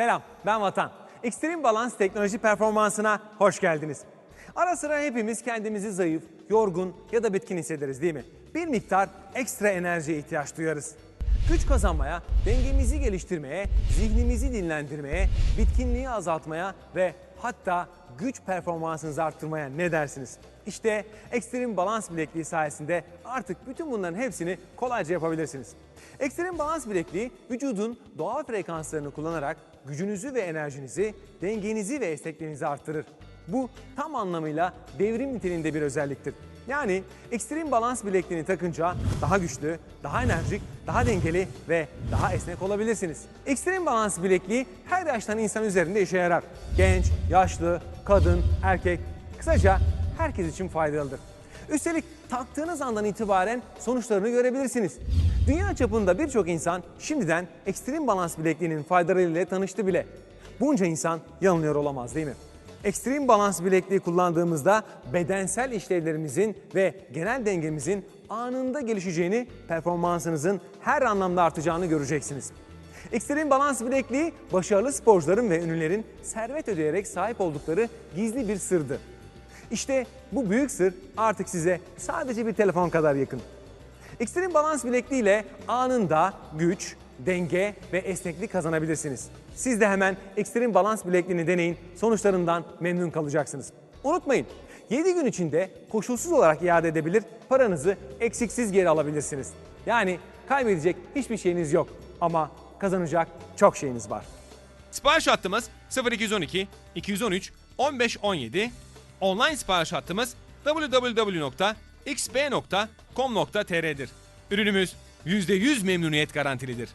Selam, ben Vatan. Extreme Balans teknoloji performansına hoş geldiniz. Ara sıra hepimiz kendimizi zayıf, yorgun ya da bitkin hissederiz değil mi? Bir miktar ekstra enerjiye ihtiyaç duyarız. Güç kazanmaya, dengemizi geliştirmeye, zihnimizi dinlendirmeye, bitkinliği azaltmaya ve hatta güç performansınızı arttırmaya ne dersiniz? İşte Extreme Balans bilekliği sayesinde artık bütün bunların hepsini kolayca yapabilirsiniz. Ekstrem balans bilekliği vücudun doğal frekanslarını kullanarak gücünüzü ve enerjinizi, dengenizi ve esnekliğinizi arttırır. Bu tam anlamıyla devrim niteliğinde bir özelliktir. Yani ekstrem balans bilekliğini takınca daha güçlü, daha enerjik, daha dengeli ve daha esnek olabilirsiniz. Ekstrem balans bilekliği her yaştan insan üzerinde işe yarar. Genç, yaşlı, kadın, erkek, kısaca herkes için faydalıdır. Üstelik taktığınız andan itibaren sonuçlarını görebilirsiniz. Dünya çapında birçok insan şimdiden ekstrem balans bilekliğinin faydalarıyla tanıştı bile. Bunca insan yanılıyor olamaz değil mi? Ekstrem balans bilekliği kullandığımızda bedensel işlevlerimizin ve genel dengemizin anında gelişeceğini, performansınızın her anlamda artacağını göreceksiniz. Ekstrem balans bilekliği başarılı sporcuların ve ünlülerin servet ödeyerek sahip oldukları gizli bir sırdı. İşte bu büyük sır artık size sadece bir telefon kadar yakın. Ekstrem balans bilekliği ile anında güç, denge ve esneklik kazanabilirsiniz. Siz de hemen ekstrem balans bilekliğini deneyin, sonuçlarından memnun kalacaksınız. Unutmayın, 7 gün içinde koşulsuz olarak iade edebilir, paranızı eksiksiz geri alabilirsiniz. Yani kaybedecek hiçbir şeyiniz yok ama kazanacak çok şeyiniz var. Sipariş hattımız 0212 213 15 17. Online sipariş hattımız www.xb.com.tr'dir. Ürünümüz %100 memnuniyet garantilidir.